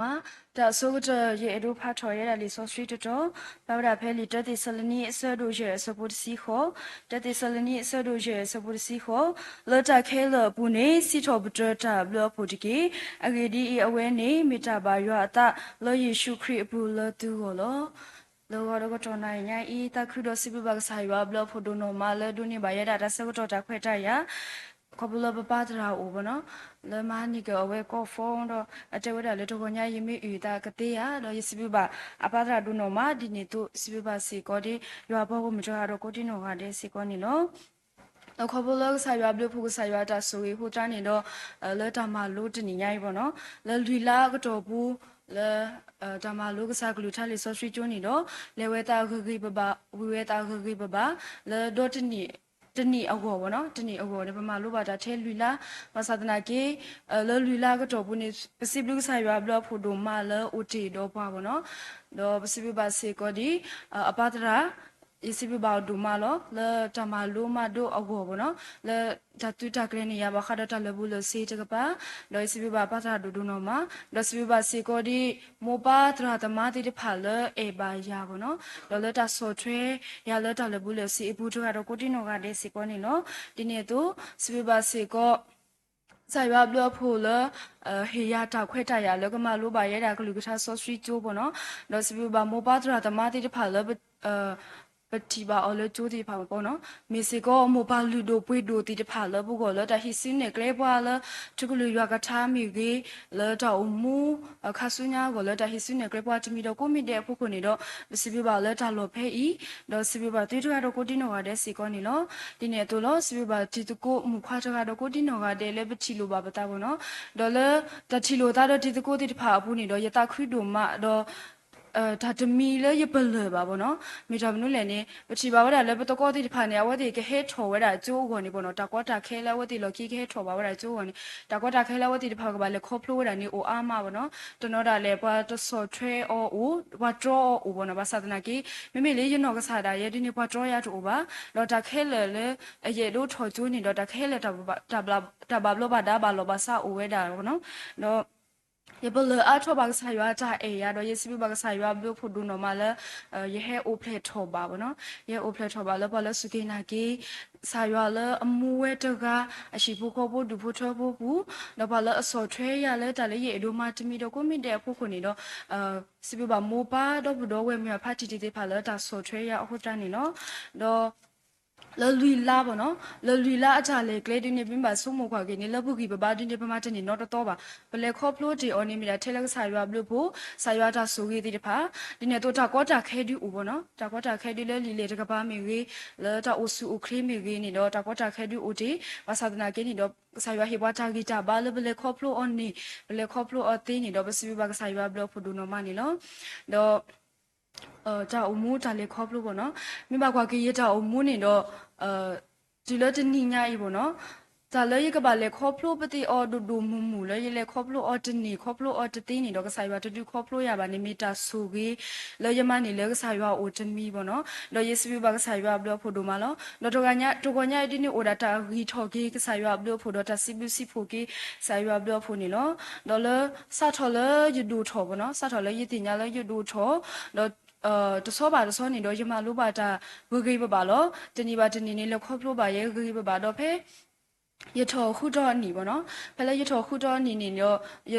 မှာဒါဆိုတော့ရေအတို့ဖတ်ထော်ရတဲ့လီဆိုစထရီတော့ဘာဝရဖဲလီတက်တီဆလနီဆဒိုရဲစပုတ်စီခိုတက်တီဆလနီဆဒိုရဲစပုတ်စီခိုလတာခဲလပူနေစီထောပတတာဘလပိုတကီအဂေဒီအဝဲနေမီတာဘာရွာတာလောယေရှုခရစ်ဘူးလတူကိုလောလောကတော့တော့နိုင်ညာဤတခုတော့စီပဘကဆိုင်ရွာဘလဖို့ဒိုနိုမာလဒုန်ဘာရတာဆက်တော့တာခွဲတာရ ကဘလပပတရာအိုဘနော်လမနီကဝဲကောဖုန်းတော့အတဝဒလေတော့ညာယမီဥတာကတိယတော့ယစီဘအပဒရာဒုနောမဒီနေတုစီဘစီကောဒီရွာဘောကိုမကြရတော့ကိုတိနောကတဲ့စီကောနီနော်တော့ခဘလကဆာရွာဘလဖုကဆာရွာတာဆိုရီဟိုတန်းနေတော့လဲတာမလို့တနေညိုင်ပေါ့နော်လဲလူလာကတော့ဘူးလဲအဲတမလုကစားကလူထားလေဆော့စထရီကျွန်းနေတော့လေဝဲတာခခိပပဝီဝဲတာခခိပပလဲဒေါ်တနီ တနီအကောဘောနော်တနီအကောနေပမာလိုပါတာထဲလူလာမသဒနာကေလဲလူလာကတော့ဘူးနေပစိဘလုကစားရွာဘလဖို့ဒိုမာလဲအိုတီတော့ပါဘောနော်တော့ပစိဘပါစေကောဒီအပဒရာ อีซีบีบาวดูมาลอละจามาลูมาดูเอาหัวบ่เนาะละจาตุจักเรนียาบ่ค่ะตะละบุละซีจักปะดอยซีบีบาปะทาดูดูเนาะมาดอยซีบีบาซีโกดีโมปาตราตมาติติผาละเอบายาบ่เนาะดอละตาโซทรยาละตะละบุละซีอีบูตัวก็โกติโนกะเดซีโกนี่เนาะดิเนตุซีบีบาซีโกဆိုင်ဘာဘလဖိုလအဟေယာတာခွဲတရလောကမလိုပါရတာကလူကထားဆော့စရီကျိုးပေါ့နော်လောစပီဘာမိုပါဒရာတမတိတဖာလအ လကျိုးဒီပါပေါ့နော်မီစီကောမိုဘာလူဒိုပွေဒိုတီတဖာလဘူကောလတဟီစင်းနေကလေးပွာလတကလူရွာကထားမီကြီးလတောမူခါဆုညာကောလတဟီစင်းနေကလေးပွာတမီတော့ကိုမီတဲ့ဖုခုနေတော့စီပြပါလတလောဖဲဤတော့စီပြပါတီတူကတော့ကိုတိနောကတဲ့စီကောနေလောဒီနေတော့လောစီပြပါတီတကိုမူခွားတော့ကိုတိနောကတဲ့လေပချီလိုပါပတာပေါ့နော်ဒေါ်လတချီလိုတာတော့တီတကိုတီတဖာဘူးနေတော့ယတာခွိဒိုမတော့ အဲဒါတမီလေရပလပါဘောနော်မိတာမနုလည်းနေပချီပါဝဒါလည်းပတကောတိဖာနေဝတိကဟဲထော်ဝဒါကျိုးကောနေဘောနော်တကွာတာခဲလဲဝတိလော်ကီကဟဲထော်ပါဝဒါကျိုးကောနေတကွာတာခဲလဲဝတိတဖာကပါလေခေါဖလိုဝဒါနေအိုအာမဘောနော်တနောဒါလည်းပွားတဆော့ထွဲအောအိုဝါဒရောအိုဘောနော်ဘာသာတနာကီမိမိလေးရနောကစားတာရဲ့ဒီနေပွားဒရောရတူပါလော်တာခဲလဲလေအရဲ့လို့ထော်ကျိုးနေတော့တခဲလဲတဘတဘတဘလောဘာဒါဘာလောဘာစာအိုဝဲဒါဘောနော်တော့ ယဘလအထောဘကဆာရွာတာအေရတော့ယစီဘကဆာရွာဘလို့ဖို့ဒူနော်မလာယဟဲအိုပလက်ထောပါဗနော်ယအိုပလက်ထောပါလဘလစုကေနာကေဆာရွာလအမူဝဲတကအရှိဖို့ခေါ်ဖို့ဒူဖို့ထောဖို့ဘူးတော့ဘာလအစော်ထွဲရလဲတလည်းရေအဒိုမတမီတော့ကိုမိတဲ့ဖို့ခုနေတော့အာစီဘမိုပါတော့ဘတော့ဝဲမြဖတ်တီတီဖာလတာစော်ထွဲရအခုတန်းနေနော်တော့ လလူလာဘောနော်လလူလာအချလေကလေးတင်းနေပြင်ပါဆုမခွာကနေလပုကီပပတင်းနေပမတင်းနေတော့တော့ပါဘလေခေါဖလိုတီအော်နေမီလာထဲလက်ဆာရွာဘလို့ဖို့ဆာရွာတာဆိုကြီးတိတဖာဒီနေတော့တာကောတာခဲဒီဦးဘောနော်တာကောတာခဲဒီလေလီလေတကပါမီဝေလာတာအိုဆူအိုခရီမီဝေနေတော့တာကောတာခဲဒီဦးတီဘာသာဒနာကေနေတော့ဆာရွာဟေဘွားတာဂီတာဘာလဘလေခေါဖလိုအွန်နေဘလေခေါဖလိုအသေးနေတော့ပစီဘကဆာရွာဘလို့ဖို့ဒူနော်မနေလို့တော့ အတာအမိုးတာလေခေါပလို့ပေါ့နော်မိဘကွာကီရတာအမိုးနေတော့အဒီလတနိညာဤပေါ့နော် จาเลยกบาเลยครอบครัวปฏิออดูดูมุมมูเลยเลยครอบครัวออจนี่ครอบครัวออจตีนี่ดอกสายว่าตดูครอบครัวยาบานิมิตาสูกีเลยยมานี่เลยสายว่าโอจมีบ่เนาะเลยยสบิบากสายว่าบลอพอดูมาเนาะดอกกะญะตกกะญะดินี่โอดาตาฮีทอกีกสายว่าบลอพอดอตาซิบิซิโฟกีสายว่าบลอพอนี่เนาะดอเลซาทอเลยยูดูทอบ่เนาะซาทอเลยยติญะเลยยูดูทอดอအဲတစောပါတစောနေတော့ယမလိုပါတာဝဂိပပါလောတဏီပါတဏီနေလခေါပလိုပါရဲ့ဂိပပါတော့ဖဲ ထောခုတော့နီပေါ့နော်ဖဲလဲရထောခုတော့နီနေတော့ရ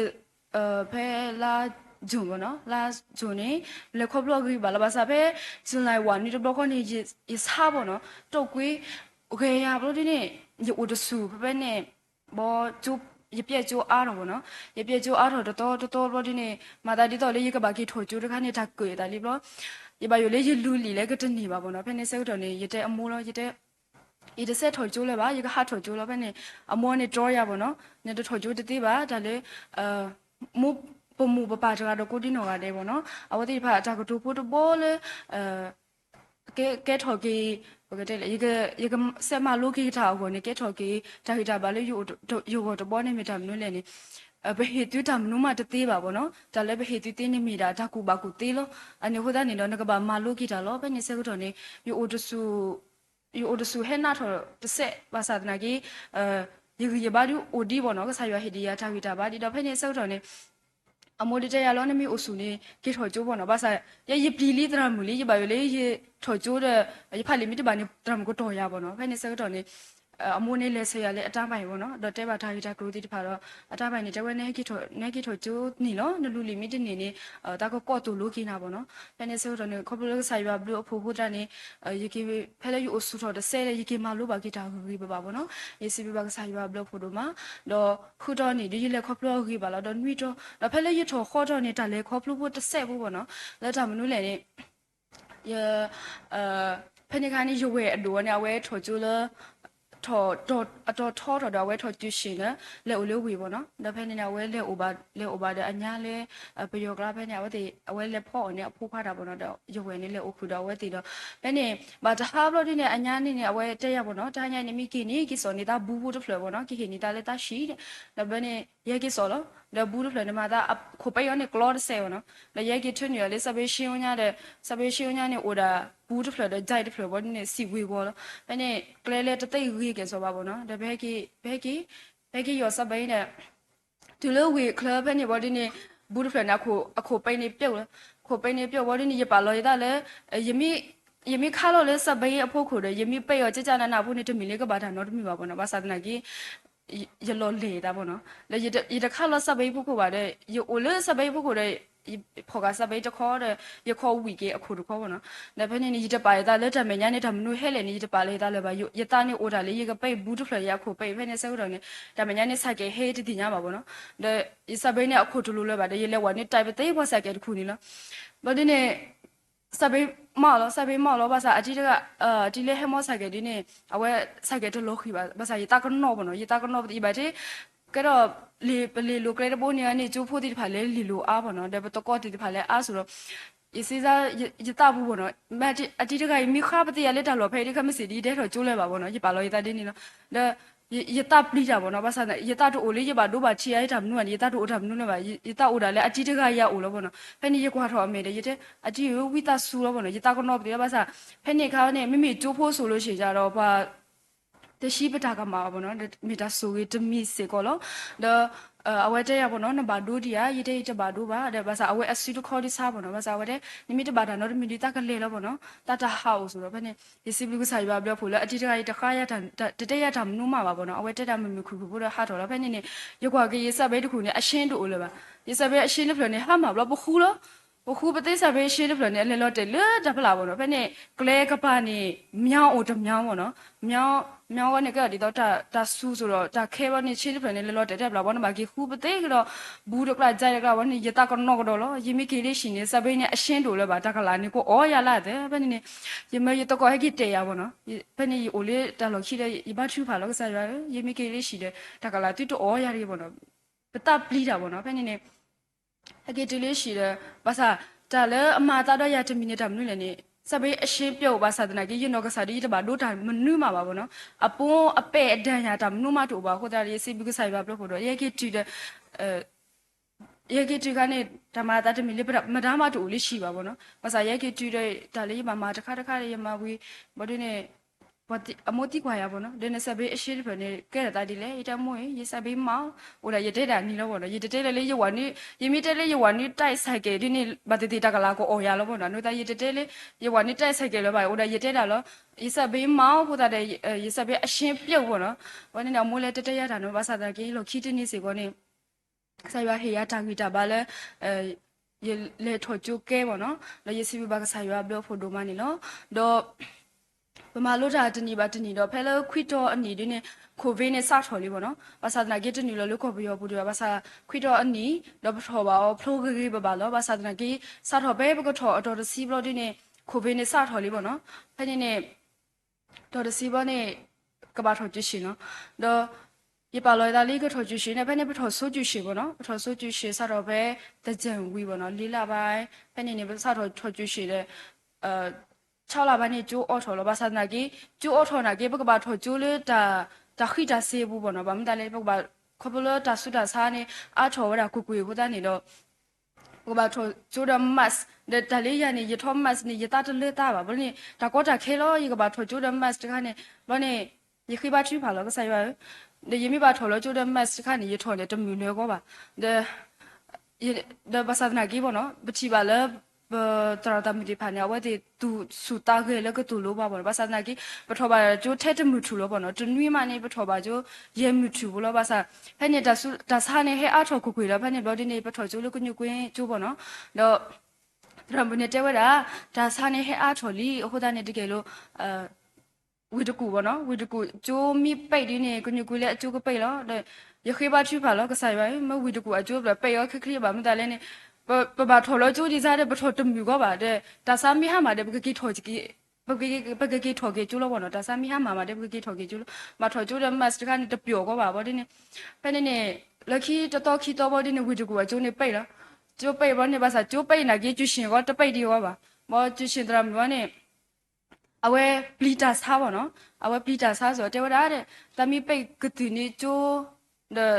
အဲဖဲလာဂျုံပေါ့နော်လာဂျုံနေလေခေါပလော့ကြီးဘာလာဘာစာဖဲဇွန်လိုက်ဝါနီတော့ဘလော့ခနေရစားပေါ့နော်တုတ်ကွေးโอเคရဘလို့ဒီနေ့ရအိုတဆူဖဲနဲ့ဘောကျူရပြက်ကျိုးအားတော့ဗောနော်ရပြက်ကျိုးအားတော့တော်တော်တော်တော်ဒီနေ့မာတာဒီတော့လေရကဘာကြီးထိုကျိုးတခါနဲ့တက်ကွေတာလीဘလို့ရပါရလေရလူလီလဲကတနေပါဗောနော်ဖဲနေစက်တော်နေရတဲ့အမိုးတော့ရတဲ့ ဤတစ်ဆက်ထော်ကျိုးလဲပါရကဟာထော်ကျိုးလောပဲနေအမောနေတော့ရပါနော်နေတော့ထော်ကျိုးတတိပါဒါလေအာမူပမူပပါကြတော့ကိုတိနော်ကလည်းပေါ့နော်အဝတိဖာအတာကတူဖို့တပေါ်လေအာကဲကဲထော်ကြီးဟုတ်ကဲ့လေရကရကဆက်မလိုကြီးတာကိုနေကဲထော်ကြီးဒါဟိတာပါလေယူယူတော့ပေါ်နေမိတာမလို့လေနေဘဟေတူတမနုမတသေးပါဘောနော်ဒါလည်းဘဟေတူတင်းနေမိတာဒါကူပါကူသေးလို့အနေဟိုဒါနေတော့ငကပါမလိုကြီးတာလို့ပဲနေဆက်ကတော့နေယူအိုတဆူ ယူအိုတဆူဟဲနာထော်တဆက်ဘာသာတနာကြီးအဲဒီရဘာဒူအိုဒီဘောနော်ကဆာရွာဟီဒီယာတာဝီတာဘာဒီတော့ဖဲနေစောက်တော်နေအမိုဒီတရလောနမီအိုဆူနေကေထော်ကျိုးပေါ့နော်ဘာသာရရပလီလီဒရမူလီရပါရလေရထော်ကျိုးတဲ့ရဖာလီမီတဘာနေဒရမကိုတော်ရပေါ့နော်ဖဲနေစကတော့နေ အမိုနေလဲဆရာလေအတပိုင်ပေါ့နော်တော့တဲပါထားရတာကရိုတီတဖာတော့အတပိုင်နေတဝဲနေကေထော်နေကေထော်ကျိုးနီလောနလူလီမီတနေနေတာကကော့တူလိုကိနာပေါ့နော်ဖဲနေစကတော့နေကော်ပလိုဆိုင်ရဘလူအဖိုဖိုတာနေရကေဖဲလေယူအိုဆူတော်တဲ့ဆဲလေရကေမာလိုပါကေတာဟူရီပါပါပေါ့နော်ရစီဘီဘကဆိုင်ရဘလူဖိုတိုမှာတော့ခုတော့နေဒီလေကော်ပလိုဟီပါတော့နွီတော့တော့ဖဲလေရထော်ခေါ်တော့နေတာလေကော်ပလိုဖို့တစ်ဆက်ဘူးပေါ့နော်လက်တာမနူးလေနေရ呃，ဖနေခါနေရွေအဒိုနဲ့ဝဲထော်ကျူလ ထော်တော့အတော်ထော်တော့တော့ဝဲထော်ကျူရှင်လေလေအိုလေဝေပေါ့နော်ဒါဖဲနေနဝဲလေအိုဘာလေအိုဘာတဲ့အညာလေပယောကလာဖဲနေဝဲတေအဝဲလေဖော့နေအဖိုးဖားတာပေါ့နော်တော့ရွေနေလေအိုခုတော့ဝဲတေတော့ဖဲနေဘာတဟာဘလို့ဒီနေအညာနေနေအဝဲတက်ရပေါ့နော်တာညာနေမိကိနေကိစောနေတာဘူးဘူးတဖလပေါ့နော်ကိခိနေတာလေတာရှိတဲ့ဒါဘဲနေရဲကိစောလောဒါဘူးလို့လည်းမှာဒါခုပယောနေကလော့ဆေနော်လေရဲကိထွနေလေစပယ်ရှင်းညာတဲ့စပယ်ရှင်းညာနေ order ဘူးတဖလတဲ့ဂျိုက်တဖလဘောနေစီဝေဘောလောဘယ်နေကလဲလဲတသိဝေကဆိုပါဘောနော်ဒါဘဲကိဘဲကိဘဲကိရောစပယ်နေသူလို့ဝေကလဘဲနေဘောဒီနေဘူးတဖလနာခုအခုပိနေပြုတ်လားခုပိနေပြုတ်ဘောဒီနေရပါလောရတာလေယမိယမိခါလို့လဲစပယ်အဖို့ခုတယ်ယမိပိတ်ရောကြကြနာနာဘူးနေတမီလေးကဘာသာနော်တမီပါဘောနော်ဘာသာတနာကြီး ရလောလေတာပေါ့နော်လေရရတခါလို့စပယ်ဖို့ခုပါတဲ့ယိုလေစပယ်ဖို့ခုတဲ့ဖော်ကစပယ်တခေါ်တဲ့ရခေါ်ဝီကေအခုတခေါ်ပေါ့နော်ဒါဖက်နေနေတပါရတာလက်တမညာနေတမနုဟဲလေနေတပါလေတာလေပါယတာနေအိုတာလေရကပိတ်ဘူးတဖလရခုပိတ်ဖက်နေဆဲတော့နေတမညာနေဆိုင်ကေဟေးတတိညာပါပေါ့နော်ဒါစပယ်နေအခုတလူလေပါတဲ့ရလေဝါနေတိုက်ပသိဘောဆိုင်ကေတခုနေလားဘာဒီနေ စပယ်မလောစပယ်မလောဘာသာအတီးကအာဒီလေဟမောဆိုင်ကေဒီနေအဝဲဆိုင်ကေတလို့ခိပါဘာသာရတာကနောပေါ့နော်ရတာကနောဒီဘာတဲ့ကတော့လေလေလိုကလေးပိုးနေကနေကျိုးဖို့တိတဖာလဲလီလိုအားပေါ့နော်ဒါပတော့ကောတိတဖာလဲအားဆိုတော့ရစီစားရတာဘူး ပေါ့နော်မတ်အတိတကမိခါပတိရလက်တာလောဖဲဒီခမစီဒီတဲ့တော့ကျိုးလဲပါပေါ့နော်ရပါလောရတာတင်းနေနော်ဒါရတာပလိတာပေါ့နော်ဘာသာရတာတို့အိုလေးရပါတို့ပါချီရိုက်တာမနုကရတာတို့အိုတာမနုနဲ့ပါရတာအိုတာလဲအတိတကရအိုလောပေါ့နော်ဖဲနေရကွာတော့အမေတဲ့ရတဲ့အတိဝိတာဆူလောပေါ့နော်ရတာကတော့ပြဘာသာဖဲနေခါနဲ့မိမိကျိုးဖို့ဆိုလို့ရှိကြတော့ဘာတရှိပတာကမှာပေါ့နော်မီတာဆိုရီတမီစေကောလောဒါ အဝဲတဲ့ရပေါ့နော်နဘာဒိုဒီယာရတဲ့တဘာဒိုပါတဲ့ဘာသာအဝဲအစီတခေါ်ဒီစားပေါ့နော်ဘာသာဝဲတဲ့နိမိတဘာဒါနော်မီဒီတာကလေလောပေါ့နော်တတဟောက်ဆိုတော့ဘယ်နဲ့ရစီဘလူကဆိုင်ပါပြောဖို့လဲအတိတကရတခါရတာတတရတာမနုမှာပါပေါ့နော်အဝဲတက်တာမမခုခုဖို့တော့ဟာတော်တော့ဘယ်နဲ့နေရုပ်ကွာကေရစဘဲတခုနဲ့အရှင်းတူလို့ပါရစဘဲအရှင်းလို့ဖလို့နေဟာမှာဘလို့ပခုလို့ဘခုပသိစဘဲရှင်းလို့ဖလို့နေလဲလော့တယ်လဲတဖလာပေါ့နော်ဘယ်နဲ့ကလဲကပါနေမြောင်းအိုတမြောင်းပေါ့နော်မြောင်း မြောင်းကနေကဒီတော့တာတာဆူဆိုတော့တာခဲဘနေချင်းဖနေလောတဲတဲ့ဘလာဘောနမကီခုပသေးကတော့ဘူးတော့ကကြိုက်ရကဘောနေရတာကတော့ကတော့လောယမိကလေးရှင်နေစပိနေအရှင်းတို့လဲပါတကလာနေကိုအော်ရလာတဲ့ဘယ်နေယမရတော့ကဟကီတေရဘောနော်ဘယ်နေအိုလေးတလို့ခိတဲ့ယဘထူဖာလောကစားရယမိကလေးရှင်တဲ့တကလာတူတော့အော်ရရဘောနော်ပတပလီတာဘောနော်ဘယ်နေအကီတူလေးရှိတဲ့ဘာသာတာလဲအမှားတာတော့ရတမီနေတာမလို့လည်းနေ စပယ်အရှင်းပြုတ်ပါသာသနာကြီးရနောကစားဒီတပါတို့တာမနုမှာပါဘောနော်အပွန်အပဲ့အဒံရတာမနုမတူပါဟိုတာရေးစီဘုကဆိုင်ပါဘလို့ဖို့တော့ရေကတီတဲ့အဲရေကတီကနေဓမ္မတာတမီလေးပြမဒါမတူလေးရှိပါဘောနော်ဘာသာရေကတီတဲ့ဒါလေးပါမှာတစ်ခါတစ်ခါရမဝီဘာဒီနေ ဘာအမိုတိကွာရပါတော့ဒင်းစဘေးအရှိဖနေကဲတာဒီလေရတမွေရစဘေးမောဟိုရရတဲ့တာနီလို့ပေါ့နော်ရတဲ့လေရဝနီရမီတဲ့လေရဝနီတိုက်ဆိုင်ကဲဒီနေဘာတတိတကလာကိုအော်ရလို့ပေါ့နော်နိုတာရတဲ့လေရဝနီတိုက်ဆိုင်ကဲလို့ပါဟိုရရတဲ့တာလို့ရစဘေးမောဟိုတာတဲ့ရစဘေးအရှင်ပြုတ်ပေါ့နော်ဘာနေတော့မိုးလေတက်တက်ရတာနော်ဘာသာတကီလို့ခီတနေစီကောနေဆိုင်ရဟေရတာဂီတာဘာလဲအဲလေထော်ကျုကဲပေါ့နော်လေရစီဘဘာကဆိုင်ရဘလို့ဖို့ဒိုမနီနော်တော့ ပမာလို့တာတနီပါတနီတော့ဖဲလို့ခွီတော့အနီဒီနေကိုဗစ်နဲ့စထော်လေးပေါ့နော်ဘာသာနာဂစ်တနီလို့လုခေါ်ပြီးရဘူးတော့ဘာသာခွီတော့အနီတော့ထော်ပါအောဖလိုဂေဘဘာလို့ဘာသာနာဂိစထော်ပဲဘကထော်အတော်တစီဘလို့ဒီနေကိုဗစ်နဲ့စထော်လေးပေါ့နော်ဖဲနေနေတော်တစီဘနဲ့ကဘာထော်ကြည့်ရှင်နော်တော့ရပါလော်ဒါလေးကထော်ကျူရှင်နဲ့ဖဲနေပထော်ဆိုးကျူရှင်ပေါ့နော်ပထော်ဆိုးကျူရှင်စတော့ပဲတကြံဝီပေါ့နော်လေးလာပိုင်းဖဲနေနေပစထော်ထော်ကျူရှင်တဲ့အဲ 6လပိုင်းနေကျိုးအော်ထော်လောဘာသာနာကြီးကျိုးအော်ထော်နာကြီးဘကဘာထော်ကျိုးလေတာတာခိတာစေဘူးပေါ့နော်ဘာမှတလည်းဘကဘာခပလတာဆုတာစားနေအထော်ဝရကူကူဟိုတန်းနေတော့ဘကဘာထော်ကျိုးဒမတ်ဒတလေးရနေရထောမတ်နေရတာတလေတာပါဘလို့နေတာကောတာခဲလောရကဘာထော်ကျိုးဒမတ်တခါနေဘာနေရခိဘာချီဖာလောကဆိုင်ပါဒီယမိဘာထော်လောကျိုးဒမတ်တခါနေရထော်နေတမူလေကောပါဒဒါဘာသာနာကြီးပေါ့နော်ပချီပါလဲ ဘတရတာမီဒီဖာညာဝဲဒီသူစူတာခဲလကတူလို့ပါပေါ့ဘာသာနာကြီးပထောပါကျိုးထဲတမှုထူလို့ပေါ့နော်တနွေးမနေပထောပါကျိုးရဲမှုထူဘလို့ဘာသာဖက်နေတာဆူဒါစာနေဟဲအားထော်ခုခွေတော့ဖက်နေဘလို့ဒီနေပထောကျိုးလို့ကညွကွင်းကျိုးပေါ့နော်တော့ရမ်ဘနေတဲဝဲတာဒါစာနေဟဲအားထော်လီဟိုတာနေတကယ်လို့အဲဝီတကူပေါ့နော်ဝီတကူကျိုးမိပိတ်ဒီနေကညကူလေအကျိုးကပိတ်လောတဲ့ရခေပါချူပါလောကဆိုင်ပါမဝီတကူအကျိုးပြပိတ်ရောခက်ခရီပါမတလည်းနေ ပပထော်လောကျိုးဒီစားတဲ့ပထော်တမြူကပါတဲ့ဒါစာမီဟာမှာတဲ့ပကကီထော်ကြီးပကကီပကကီထော်ကေကျိုးလောပေါ့နော်ဒါစာမီဟာမှာမှာတဲ့ပကကီထော်ကေကျိုးလောမထော်ကျိုးတဲ့မတ်စတကနေတပျော်ကပါပေါ့ဒီနေဖဲနေနေလခီတတော်ခီတော်ပေါ့ဒီနေဝီတကူအကျိုးနေပိတ်လားကျိုးပိတ်ဘောနေပါစားကျိုးပိတ်နာကြီးကျူရှင်ကတပိတ်ဒီရောပါမောကျူရှင်တရမဘောနေအဝဲပလီတာစားပါနော်အဝဲပလီတာစားဆိုတေဝရတဲ့တမီပိတ်ကတိနေချိုးတဲ့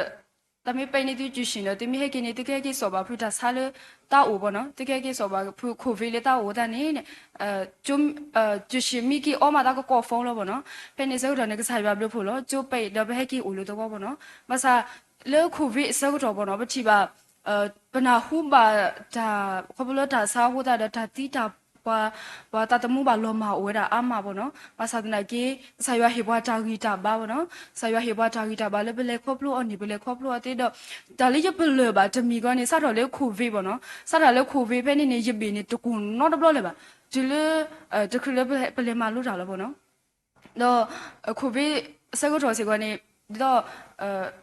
တမီပိတ်နေတူကျရှင်တော့တမီဟဲကိနေတကယ်ကြီးစောပါဖူတာစားလေတာအိုပေါ့နော်တကယ်ကြီးစောပါဖူခိုဗီလေတာအိုတန်နေအဲကျုံအဲကျရှင်မီကီအော်မာတာကကောဖုန်းလို့ပေါ့နော်ဖဲနေစေတော့နေကစားရဘလို့ဖို့လို့ကျိုးပိတ်တော့ဘဲဟဲကီအိုလို့တော့ပေါ့နော်မဆာလေခိုဗီစေတော့ပေါ့နော်ပတိပါအဲပနာဟုဘာဒါခဘလတာစားဟိုတာဒါတီတာ ဘာဘာတတမှုဘာလောမဝဲတာအမပေါ့နော်ဘာသာတနာကေဆာရွာဟေဘွားတာဂီတာဘာပေါ့နော်ဆာရွာဟေဘွားတာဂီတာဘာလဲဘလဲခေါပလို့အနိဘလဲခေါပလို့အတေတော့ဒါလေးရပလဘာတမီကနေစတော့လေခိုဗေးပေါ့နော်စတော့လေခိုဗေးဖဲနေနေရပင်းနေတကူနော်တော့ဘလို့လေပါဒီလေအဲတခုလေပလဲမလို့တာလေပေါ့နော်တော့ခိုဗေးစကောတော်စီကနေတော့အဲဘ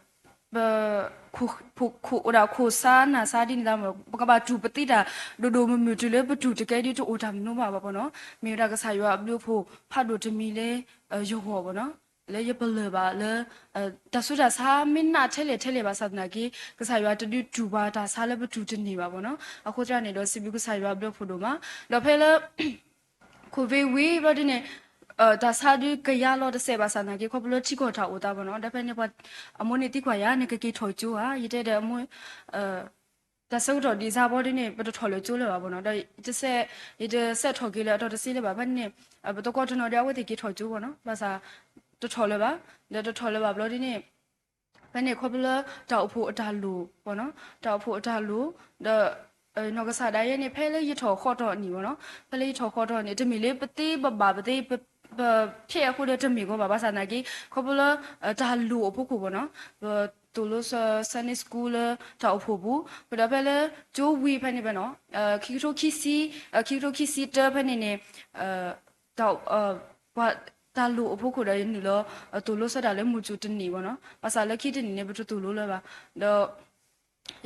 ခုခုခုရာခုစာနာစာဒီနေတာဘကဘာတူပတိတာဒိုဒိုမမြူတူလေပတူတကယ်ဒီတူအိုတာမနိုးပါပါပေါ့နော်မြေရာကစားရွာဘလို့ဖို့ဖတ်လို့တမီလေရောဟောပေါ့နော်လေရပလပါလေတဆူတာစာမင်းနာထဲလေထဲလေပါစဒနာကြီးကစားရွာတတူတူပါတာစားလေပတူတနေပါပေါ့နော်အခုကျနေတော့စီဘီကစားရွာဘလို့ဖို့တော့မှာတော့ဖဲလေကိုဗီဝီရဒနေ 呃，大啥的个呀老的塞巴山那个，可不了七个头大不喏，那边那把阿莫那地块呀，那个给头酒啊，一点点莫呃。ဒါဆိုတော့ဒီစားဘောဒီနေဘတ်ထော်လို့ကျိုးလဲပါဘောနော်ဒါတစ်ဆက်ဒီဆက်ထော်ကြီးလဲတော့တစ်စီးလဲပါဘာနေဘတ်ကောထနော်ရဝတိကြီးထော်ကျိုးဘောနော်ဘာသာတထော်လဲပါဒါတထော်လဲပါဘလို့ဒီနေဘယ်နေခေါပလတောက်ဖို့အတာလူဘောနော်တောက်ဖို့အတာလူဒါအဲနောက်ကစားတိုင်းနေဖဲလေရထော်ခေါ်တော့နီဘောနော်ဖဲလေထော်ခေါ်တော့နေတမီလေးပတိဘဘာပတိ ဖြစ်အခုတဲ့တမီကိုဘာဘာသာနာကြီးခေါပလတာလူအဖို့ကိုဘောနော်တူလို့ဆန်နီစကူလတောက်ဖို့ဘူးဘယ်တော့လဲဂျိုးဝီဖက်နေပဲနော်အဲခီရိုခီစီခီရိုခီစီတဖက်နေနေအဲတောက်အဲဘာတာလူအဖို့ကိုလည်းနီလို့တူလို့ဆက်တာလည်းမူချူတနေပေါ့နော်ဘာသာလက်ခိတနေနေဘယ်တူလို့လဲပါတော့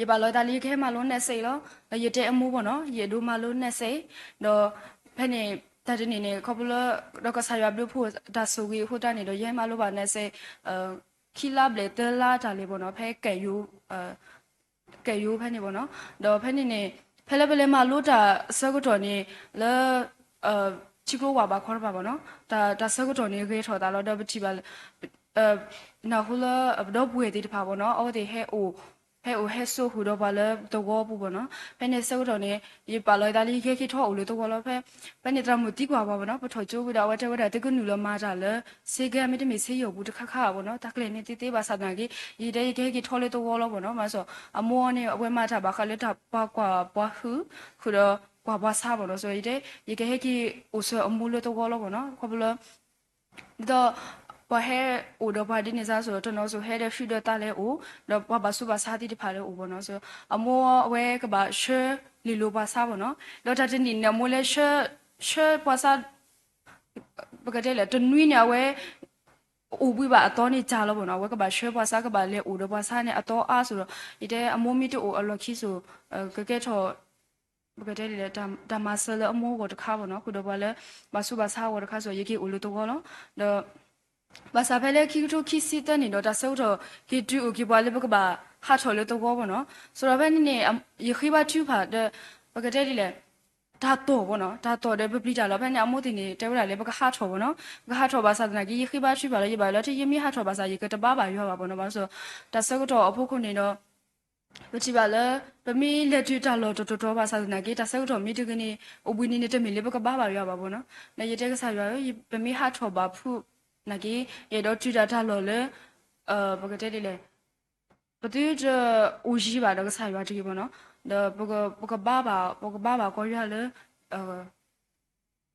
ရပါလောတာလီခဲမလုံးနဲ့စိတ်လောရတဲ့အမှုပေါ့နော်ရဒိုမလုံးနဲ့စိတ်တော့ဖက်နေ တတနေနေခေါပလတော့ကဆာရဘလို့ဖို့ဒါဆိုကြီးဟိုတနေတော့ရဲမလို့ပါနဲ့စိတ်အဲခီလာဘလေတလာတာလေးပေါ့နော်ဖဲကဲယူအဲကဲယူဖဲနေပေါ့နော်တော့ဖဲနေနေဖဲလေပလေမလို့တာဆကုတော်နေလဲအဲချီကိုဝါပါခေါ်ပါပေါ့နော်ဒါဒါဆကုတော်နေခေထော်တာတော့တော့ပတိပါအဲနော်ဟူလာတော့ပွေတီတဖာပေါ့နော်အော်ဒီဟဲအို ဟဲ့ဟိုဟဲ့ဆိုဟူတော့ပါလဲတော့ဘူးပေါ့နော်ဖဲနေစောတော့နေရပါလိုက်တာလီခေခေထောက်လို့တော့လောဖဲဖဲနေတရမတီကွာပါပေါ့နော်ပထောကျိုးပြီးတော့ဝတ်တဲ့ဝတ်တဲ့တကနူလမာတာလဲစေကမတမေစေရဘူးတခါခါပေါ့နော်တကလေးနေတီးတီးပါစနာကြီးဒီတဲ့ခေခေထောက်လို့တော့လောပေါ့နော်မဆိုအမောနေအဝဲမတာပါခလက်တာပါကွာပွားဟုခုတော့ကွာပွားစားပေါ့နော်ဆိုရတဲ့ရေခေခေအိုဆအမူလို့တော့လောပေါ့နော်ခေါပလတော့ ပဟဲအိုတော့ပါဒီနေစားဆိုတော့နော်ဆိုဟဲတဲ့ရှိတော့တာလဲအိုတော့ပပဆူပါစားတိတဖာလဲအိုဘောနော်ဆိုအမောအဝဲကပါရှေလီလိုပါစားဘောနော်တော့တတင်နေနမိုလဲရှေရှေပါစားပကတဲ့လဲတနွိနေဝဲအိုပြီးပါအတော်နေကြလို့ပေါ့နော်ဝက်ကပါရှေပါစားကပါလဲအိုတော့ပါစားနေအတော်အားဆိုတော့ဒီတဲ့အမိုးမီတိုအလော်ခီဆိုကကဲထော်ဘကတဲ့လေဒါမဆလအမိုးကိုတခါပေါ့နော်ခုတော့ပါလဲမဆူပါစားကိုတခါဆိုရေကြီးအိုလို့တော့နော်တော့ ဘာသာဖဲလေခိတိုခိစီတနေတော့တဆောတော့ခိတူကိပွားလေဘကဘာဟာထော်လေတော့ဘောနော်ဆိုတော့ဘယ်နည်းယခိဘတူဖာတဲ့ဘကတဲ့လေဒါတော့ဘောနော်ဒါတော့တဲ့ပပလီတာလောဘယ်နဲ့အမို့တင်နေတဲဝလာလေဘကဟာထော်ဘောနော်ဘကဟာထော်ဘာသာတနာကြီးယခိဘတူပါလေရပါလေတယမီဟာထော်ဘာသာယကတပါပါရွာပါဘောနော်ဘာဆိုတဆောတော့အဖို့ခုနေတော့ဘချီပါလေပမီလက်တူတာလောတော်တော်ပါစာနာကေတဆောက်တော်မီတကနေအဝီနေနေတဲ့မီလေဘကပါပါရွာပါဘောနော်နေရတဲ့ကစားရွာပမီဟာထော်ပါဖု နာကီရတော့တူတာထလော်လေအဘကတဲ့လေပတူးကျဦးရှိပါတော့ဆိုင်ရွာကြည့်ပေါ့နော်ဒါဘကဘကဘာဘာဘကဘာဘာကိုရလေအ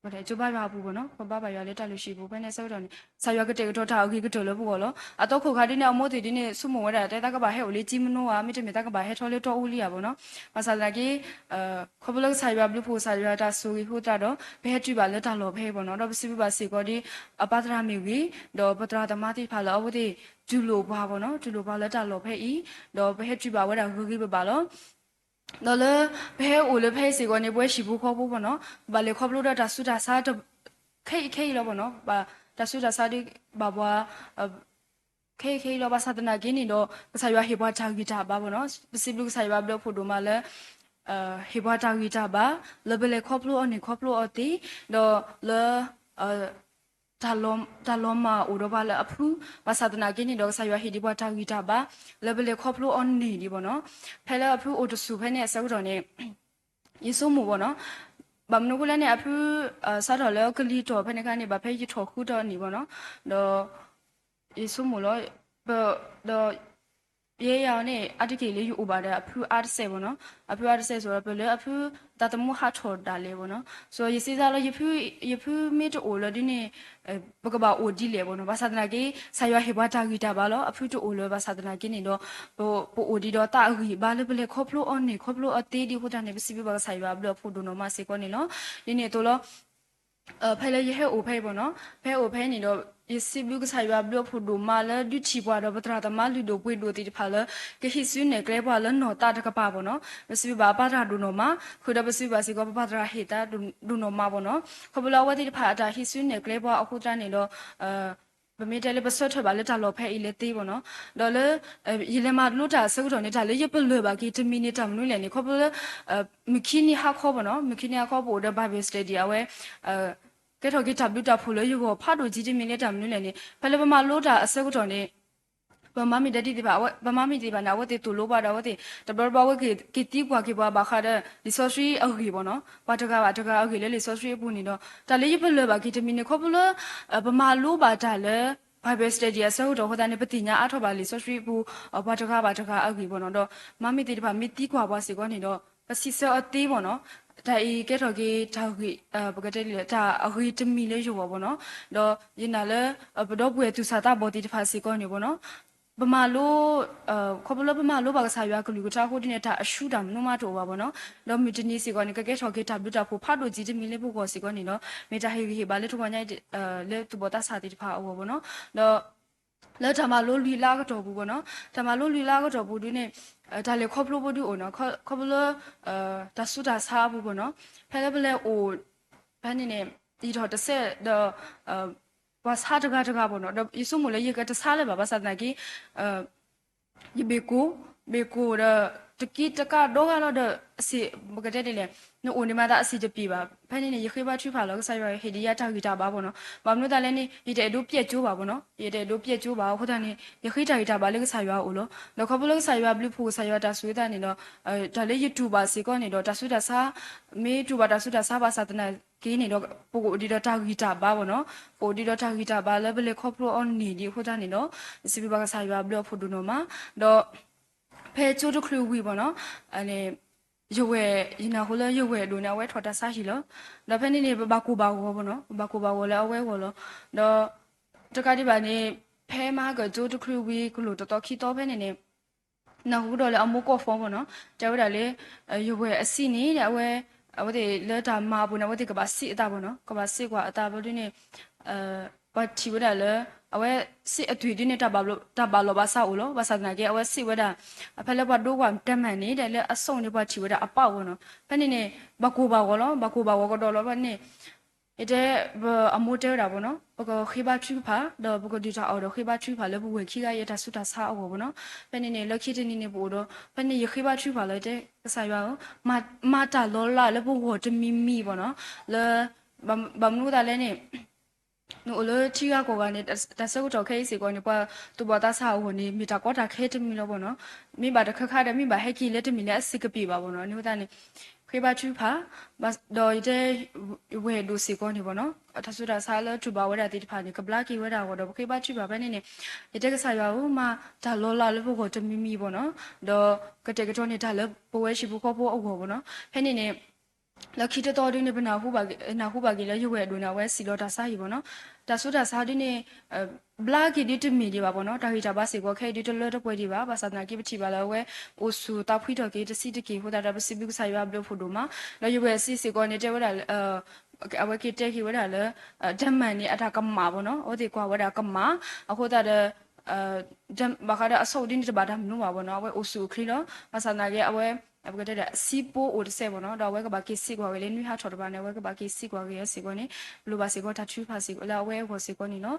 ဟုတ်တယ်ကျပရွာဘူးပေါ့နော်ပပပရွာလေးတက်လို့ရှိဘူးဘယ်နဲ့ဆောက်တော်နေဆာရွာကတဲ့ကတော့တာအကြီးကတော့လို့ဘူးပေါ့လို့အတော့ခုခါဒီနေအမိုးတီဒီနေစုမဝဲတာတဲတကပါဟဲ့ကိုလေးကြီးမနိုးဝါမိတမီတကပါဟဲ့ထောလေးတော့ဦးလီရပေါ့နော်မဆာလာကြီးအခဘလောက်ဆာရွာဘလူဖို့ဆာရွာတာဆူကြီးဟုတ်တာတော့ဘဲတူပါလက်တာလို့ဖဲပေါ့နော်တော့ပစီပပါစီကောဒီအပဒရာမီကြီးတော့ပဒရာသမားတိဖာလောဘတိဂျူလိုဘာပေါ့နော်ဂျူလိုဘာလက်တာလို့ဖဲဤတော့ဘဲတူပါဝဲတာဂူကြီးပါပါလို့ နော်လေဘဲဦးလေဖဲစီကနေပွဲရှိဘူးခေါ်ဘူးပေါ့နော်ဘာလေခေါ်လို့တော့တဆူတာစားတော့ခိတ်ခိတ်လို့ပေါ့နော်ဘာတဆူတာစားဒီဘာဘွားခေခေလောပါသဒနာကင်းနေတော့ပစာရွာဟေဘွားချာဂီတာပါဘောနော်ပစီဘလူစာရွာဘလဖို့တို့မလဲအဟေဘွားချာဂီတာပါလဘလေခေါပလိုအနေခေါပလိုအတီတော့လအ ဟီဒီဘတာဂီတာဘာလဘလေခေါပလိုအွန်နီဒီဘောနော်ဖဲလာအဖူအိုတဆူဖဲနဲ့ဆောက်တော်နဲ့ယေဆုမှုဘောနော်ဘာမနုကလည်းနဲ့အဖူဆာတော်လေကလီတော်ဖဲနဲ့ကနေဘာဖဲရထော်ခုတော်နီဘောနော်တော့ယေဆုမှုလို့တော့ ပြေရောင်နဲ့အတကေလေးယူ over တဲ့အဖူအတ်ဆယ်ပေါ့နော်အဖူအတ်ဆယ်ဆိုတော့ဘယ်လိုအဖူတတမဟာထော်တာလေပေါ့နော်ဆိုရစီစားလို့ယဖူယဖူမီတိုလဒီနေဘကဘာအိုဒီလေပေါ့နော်ဘာသာဒနာကေဆာယဟေဘာတာဂီတာဘာလို့အဖူတိုလဘာသာဒနာကေနေတော့ဘပိုအိုဒီတော့တာဂီဘာလို့ဘလေခေါပလိုအွန်နေခေါပလိုအတေးဒီဟိုတာနေပစီဘဘာဆာယဘာဘလို့ဖိုဒိုနိုမစေကောနေလို့ဒီနေတော့အဖဲလေရဟေအိုဖဲပေါ့နော်ဖဲအိုဖဲနေတော့ yesi bu sai ba blo phu du ma la du chi bwa do batra ta ma lu do pwe do ti pha la ke hi su ne kre bwa la no ta ta ka ba bo no basi ba ba ra du no ma khu da basi ba si ko ba ra he ta du no ma bo no khu bla wa ti pha ta hi su ne kre bwa a khu ta ne lo ဗမေတယ်လေပစောထပါလေတာလောဖဲအီလေသေးပေါ့နော်လော်လေရီလမလို့တာဆုတော်နေတာလေရပလွယ်ပါကီတမီနေတာမလို့လေနေခေါ်ပလမခီနီဟာခေါ်ပေါ့နော်မခီနီဟာခေါ်ပို့တဲ့ဘိုင်ဘယ်စတဒီယာဝဲအဲ ကဲထော်ကီတဘလူတာဖူလေယူကိုဖတ်တို့ကြီးတမီနီတမနုလေနေဖလေပမာလို့တာအဆုတော်နေဘမမီဒတိဒီပါဝဘမမီဒီပါနာဝတိတူလိုပါတော့ဝတိတဘဘဝကေကီတီပွားကေပွားဘာခါတဲ့ဒီဆိုရှိအဂီပေါ့နော်ဘာတကဘာတကအဂီလေလေဆိုရှိပူနေတော့ဒါလေးရဖလေပါကီတမီနေခေါပလဘမလိုပါတာလေ Bible study ဆောက်တော့ဟိုတန်းပတိညာအထောက်ပါလီဆိုရှိဘူးဘာတကားဘာတကားအကြီးပေါ့နော်တော့မမီတီတပါမီတီကွာပါစီကောနေတော့ပစီဆောအသေးပေါ့နော် ဒါဤကဲတော့ကေထောက်ကြီးအပကတဲ့လေဒါအဟိတမီလေးရောပေါ့နော်တော့ယင်နာလေဘတော့ပွဲသူစာတာဘောတီတဖာစီကောနေပေါ့နော်ပမာလို့အခေါပလပမာလို့ပါကစားရွာကလူကတာဟိုဒီနေတာအရှူတာမနမတော့ပါဘောနော်လောမီတနီစီကောနေကကဲထော်ကေတာဘလူတာဖို့ဖတ်လို့ကြီးတမီလေးဖို့ကောစီကောနေနော်မေတာဟေဟေဘာလေထဝညိုက်အဲလေသူဘောတာစာတီတဖာအောဘောနော်တော့လက်ထမလို့လီလာကတော့ဘူးပေါ့နော်ထမလို့လီလာကတော့ဘူးဒီနေ့အဲ ဒါလေခေါပလို့ဘူးဒီအိုနော်ခေါပလို့အဲဒါဆူတာစားဘူးပေါ့နော်ဖဲလေပလေအိုဘန်းနေနေဒီတော့တစ်ဆက်တော့အဲဘာစားတကားတကားပေါ့နော်ဒါယေဆုမလည်းရေကတစားလဲပါဘာစားနာကီအဲယဘေကို ဘေကိုရတကီတကတော့ကတော့အစီမကတဲ့လေနိုအိုနေမတာအစီတပြီပါဖက်နေနေရခေပါထွဖာလောဆိုင်ရဟေဒီယာတာဂီတာပါပေါ့နော်ဘာမလို့တလည်းနေဒီတဲ့တို့ပြက်ကျိုးပါပေါ့နော်ဒီတဲ့တို့ပြက်ကျိုးပါခုတန်းနေရခေတာဂီတာပါလေဆိုင်ရအိုလို့လောက်ခပလို့ဆိုင်ရဘလူဖူဆိုင်ရတာဆွေးတာနေတော့အဲဒါလေး YouTuber စီကောနေတော့တာဆွေးတာစားမေး YouTuber တာဆွေးတာစားပါစာတနာကင်းနေတော့ပိုကိုဒီတော့တာဂီတာပါပေါ့နော်ပိုဒီတော့တာဂီတာပါလေဘလေခေါပလို့အွန်နေဒီခုတန်းနေတော့စီပီပါကဆိုင်ရဘလူဖူဒူနော်မှာတော့ ဖဲချိုးတခလူဝီပေါ့နော်အဲရွယ်ရနာဟိုလရွယ်ဒိုနာဝဲထော်တာဆာရှိလောဒါဖက်နေနေဘကူဘာကိုဘောနော်ဘကူဘာကိုလည်းအဝဲကိုလောတော့တကတိပါနေဖဲမာကဂျိုတခရဝီကလို့တော်တော်ခီတော့ဖဲနေနေနော်ဟိုတော့လည်းအမိုးကောဖုံးပေါ့နော်တဲဝဒါလေရွယ်အစီနေတဲ့အဝဲအဝဲလက်တာမာဘူးနော်ဝဲကဘာစီအတာပေါ့နော်ကဘာစီကွာအတာဘောဒီနေအဲပတ်ချီဝဒါလေ အဝဲစစ်အထွေဒီနေတာဘာလို့တဘာလို့ဘာဆောက်လို့ဘာသာနာကေအဝဲစစ်ဝဲတာအဖက်လက်ဘဒိုးကတက်မှန်နေတယ်လေအဆုံနေဘချီဝဲတာအပေါဝနော်ဖက်နေနေဘကူဘာကောလောဘကူဘာကောတော့လောဖက်နေအတဲ့အမိုးတဲတာပေါ့နော်ဘကခိဘချူဖာတော့ဘကဒီတာအော်တော့ခိဘချူဖာလည်းဘဝခိကရတာဆုတာစားအော်ပေါ့နော်ဖက်နေနေလက်ခိတနေနေပို့တော့ဖက်နေရခိဘချူဖာလည်းတဲ့ဆိုင်ရွာမမတာလောလာလည်းဘဝတမီမီပေါ့နော်လဲဘမနူတာလည်းနေ နိုလချီကကိုကနေတဆုတ်တော့ခဲစီကောနေပွားတူပေါ်တာဆာဟိုနေမီတာကောတာခဲတမီလို့ပေါ့နော်မိဘတခခတဲ့မိဘဟက်ကီလက်တမီလက်အစစ်ကပြပါပေါ့နော်နိဝတနေခခေဘာချူဖာဘတ်ဒေါ်တဲ့ဝဲဒူစီကောနေပေါ့နော်အထဆူဒါဆာလထူပါဝဲတာတိတဖာနေကပလာကီဝဲတာကိုတော့ခေဘာချူပါပဲနေနေရတဲ့ကစားရအောင်မဒါလောလာလို့ကိုတမီမီပေါ့နော်ဒေါ်ကတဲ့ကတော့နေဒါ လဘဝဲရှိဘူးခေါ်ဖို့အုပ်ပေါ့နော်ဖဲနေနေလခိတတော်ဒင်းနေဘနာဟုပါနာဟုပါကလေရွယ်ဒွနာဝဲစီလောတာစာရီပေါ့နော်ဒါဆိုဒါစာဒင်းနေဘလာကီဒီတမီဒီပါပေါ့နော်ဒါဟိတာပါစီကိုခဲဒီတလတော့ပွဲဒီပါဘာသာနာကိပချီပါလဲဝဲအိုဆူတာဖွီတော်ကေတစီတကီဟိုတာဒါပစီဘုဆာရွာဘလို့ဖို့တို့မှာလရွယ်စီစီကိုနေတဲ့ဝဲတာအဝဲကီတဲခီဝဲတာလဲဓမ္မန်နေအတာကမ္မာပေါ့နော်ဟိုဒီကွာဝဲတာကမ္မာအခုတာတဲ့အဲဒမ်ဘာခါဒအဆောဒင်းတဘာဒမ်နူပါဘောနော်အဝဲအိုဆူခရီနော်ဘာသာနာကေအဝဲ အပကတဲ့စီပိုအိုတဆေဘောနော်တော့ဝဲကဘာကိစီကွာဝဲလေနွိဟာထော်တဘာနေဝဲကဘာကိစီကွာကေစီကွာနေဘလိုပါစီကွာတချူဖာစီကွာလာဝဲကိုစီကွာနေနော်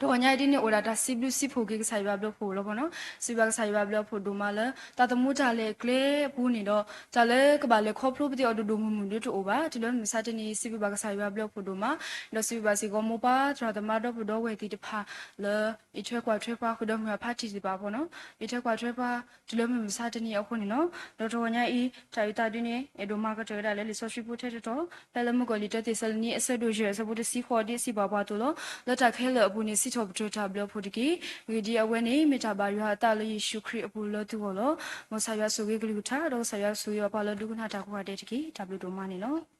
တော့တော့ညိုင်ဒီနေ order တာစီဘလူစီဖိုကေဆိုင်ဘာဘလဖိုလောဘောနော်စီဘာဆိုင်ဘာဘလဖိုဒိုမာလာတာတမှုကြလေကလေဘူးနေတော့ကြလေကဘာလေခေါပလိုပတိအော်ဒူမူမူတို့တိုဘာဒီလိုမစတနီစီဘာကဆိုင်ဘာဘလဖိုဒိုမာတော့စီဘာစီကောမောပါထရတမတော့ဘဒဝဲတီတဖာလေအချွဲကွာထွဲကွာခုတော့မြဖာတီစီပါဘောနော်အချွဲကွာထွဲကွာဒီလိုမစတနီအခုနေနော်တော့တော့ညိုင်ဤတိုင်တာဒီနေအဒိုမာကတဲရလေလီဆိုရှိပိုထဲတော့ဖဲလမကိုလီတတေဆလနီအဆက်တို့ရဲစပုတစီခေါ်ဒီစီဘာဘာတူလို့လက်တခဲလအပူနေစီထောပထတာဘလဖို့တကီဝီဒီအဝဲနေမေတာဘာရဟာတာလီရှုခရီအပူလို့သူလို့မဆာရဆူဝေကလူထားတော့ဆာရဆူရပါလို့ဒုက္ခနာတာခွာတဲ့တကီ W ဒိုမာနေနော်